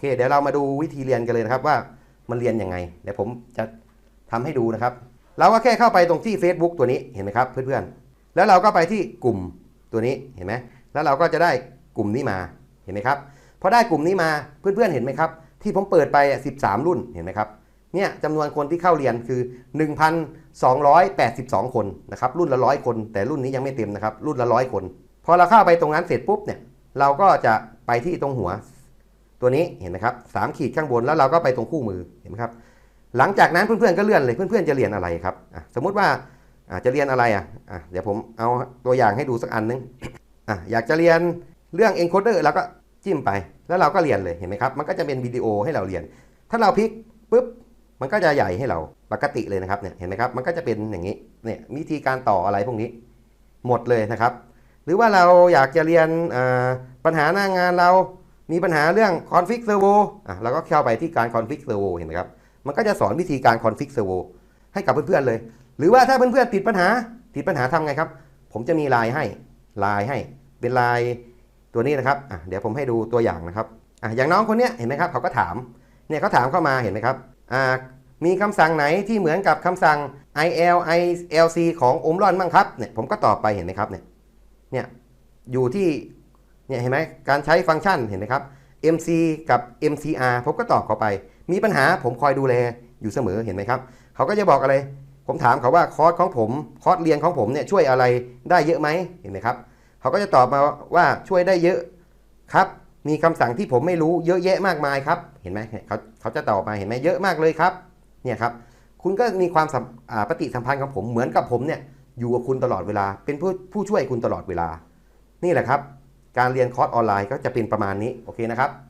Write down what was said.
เค เดี๋ยวเรามาดูวิธีเรียนกันเลยนะครับว่ามันเรียนยังไง เดี๋ยวผมจะทำให้ดูนะครับ เราก็แค่เข้าไปตรงที่ Facebook ตัวนี้เห็นไหมครับ เพื่อนๆ แล้วเราก็ไปที่กลุ่มตัวนี้เห็นไหมแล้วเราก็จะได้กลุ่มนี้มาเห็นไหมครับพอได้กลุ่มนี้มาเพื่อนๆเห็นไหมครับที่ผมเปิดไป 13 รุ่นเห็นไหมครับเนี่ยจำนวนคนที่เข้าเรียนคือ 1,282 คนนะครับรุ่นละร้อยคน แต่รุ่นนี้ยังไม่เต็มนะครับรุ่นละร้อยคน พอเราเข้าไปตรงนั้นเสร็จปุ๊บเนี่ยเราก็จะไปที่ตรงหัว ตัวนี้เห็นไหมครับสามขีดข้างบนแล้วเราก็ไปตรงคู่มือเห็นไหมครับ หลังจากนั้นเพื่อนๆก็เลื่อนเลยเพื่อนๆจะเรียนอะไรครับสมมุติว่าจะเรียนอะไรอะเดี๋ยวผมเอาตัวอย่างให้ดูสักอันนึงอะอยากจะเรียนเรื่อง encoder แล้วก็จิ้มไป แล้วเราก็เรียนเลยเห็นไหมครับ มันก็จะเป็นวิดีโอให้เราเรียน ถ้าเราพลิกปุ๊บมันก็จะใหญ่ให้เราปกติเลยนะครับเนี่ยเห็นไหมครับมันก็จะเป็นอย่างนี้เนี่ยวิธีการต่ออะไรพวกนี้ หมดเลยนะครับ หรือว่าเราอยากจะเรียนปัญหาหน้างานเรา มีปัญหาเรื่อง config servo อะเราก็เข้าไปที่การ config servo เห็นไหมครับ มันก็จะสอนวิธีการ config servo ให้กับเพื่อนๆเลย หรือว่าถ้าเพื่อนๆติดปัญหา ติดปัญหาทำไงครับ ผมจะมีไลน์ให้ไลน์ให้ เป็นไลน์ตัวนี้นะครับอะเดี๋ยวผมให้ดูตัวอย่างนะครับอะอย่างน้องคนเนี้ยเห็นไหมครับเขาก็ถาม เนี่ยเขาถามเข้ามาเห็นไหมครับอ่ามีคำสั่งไหนที่เหมือนกับคำสั่ง il ilc ของ omron บ้างครับ เนี่ยผมก็ตอบไปเห็นไหมครับเนี่ย เนี่ยอยู่ที่ เนี่ยเห็นไหมการใช้ฟังก์ชันเห็นไหมครับ mc กับ mcr ผมก็ตอบเขาไป มีปัญหาผมคอยดูแลอยู่เสมอเห็นไหมครับเขาก็จะบอกอะไร ผมถามเขาว่าคอร์สของผมคอร์สเรียนของผมเนี่ยช่วยอะไรได้เยอะไหมเห็นไหมครับเขาก็จะตอบมาว่าช่วยได้เยอะครับ มีคำสั่งที่ผมไม่รู้เยอะแยะมากมายครับ เห็นไหมเขาเขาจะตอบมาเห็นไหมเยอะมากเลยครับเนี่ยครับคุณก็มีความสัมปฏิสัมพันธ์กับผมเหมือนกับผมเนี่ยอยู่กับคุณตลอดเวลา เป็นผู้ผู้ช่วยคุณตลอดเวลา นี่แหละครับ การเรียนคอร์สออนไลน์ก็จะเป็นประมาณนี้โอเคนะครับ